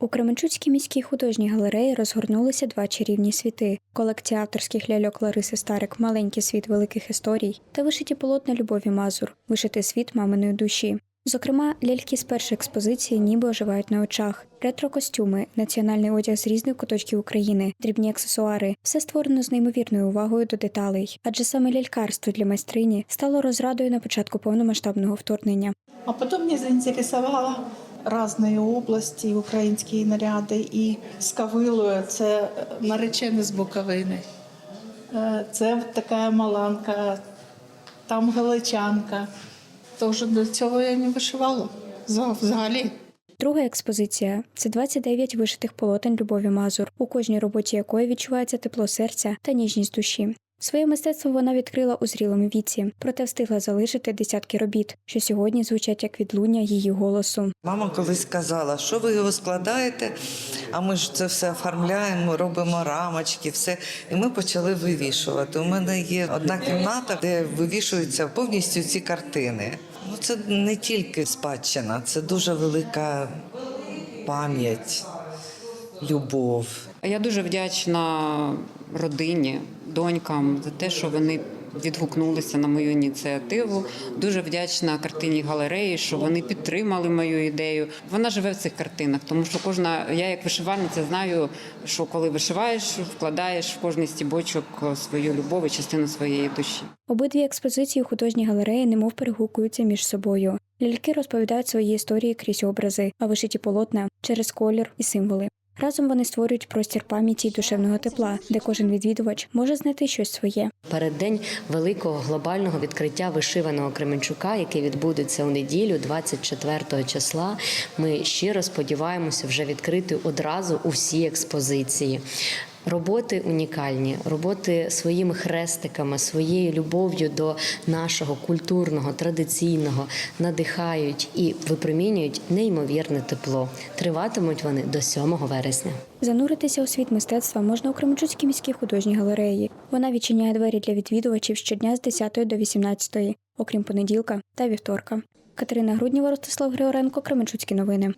У Кременчуцькій міській художній галереї розгорнулися два чарівні світи: колекція авторських ляльок Лариси Старик Маленький світ великих історій та вишиті полотна Любові Мазур, вишитий світ маминої душі. Зокрема, ляльки з першої експозиції ніби оживають на очах. Ретро-костюми, національний одяг з різних куточків України, дрібні аксесуари все створено з неймовірною увагою до деталей. Адже саме лялькарство для майстрині стало розрадою на початку повномасштабного вторгнення. А потом меня заинтересовало разные області, українські наряди і з Кавилою це наречений з Буковини. Е, Це така маланка, там галичанка. Тож до цього я не вишивала взагалі. Друга експозиція це 29 вишитих полотен Любові Мазур, у кожній роботі якої відчувається тепло серця та ніжність душі. Своє мистецтво вона відкрила у зрілому віці, проте встигла залишити десятки робіт, що сьогодні звучать як відлуння її голосу. Мама колись казала, що ви його складаєте, а ми ж це все оформляємо, робимо рамочки, все. І ми почали вивішувати. У мене є одна кімната, де вивішуються повністю ці картини. Ну, це не тільки спадщина, це дуже велика пам'ять, любов. Я дуже вдячна родині, донькам за те, що вони відгукнулися на мою ініціативу. Дуже вдячна картині галереї, що вони підтримали мою ідею. Вона живе в цих картинах, тому що кожна, я як вишивальниця знаю, що коли вишиваєш, вкладаєш в кожний стібочок свою любов і частину своєї душі. Обидві експозиції у художній галереї немов перегукуються між собою. Ляльки розповідають свої історії крізь образи, а вишиті полотна через колір і символи. Разом вони створюють простір пам'яті й душевного тепла, де кожен відвідувач може знайти щось своє. Переддень великого глобального відкриття вишиваного Кременчука, який відбудеться у неділю, 24 числа. Ми щиро сподіваємося вже відкрити одразу усі експозиції. Роботи унікальні, роботи своїми хрестиками, своєю любов'ю до нашого культурного, традиційного надихають і випромінюють неймовірне тепло. Триватимуть вони до 7 вересня. Зануритися у світ мистецтва можна у Кременчуцькій міській художній галереї. Вона відчиняє двері для відвідувачів щодня з 10 до 18, окрім понеділка та вівторка. Катерина Грудніва, Ростислав Григоренко, Кременчуцькі новини.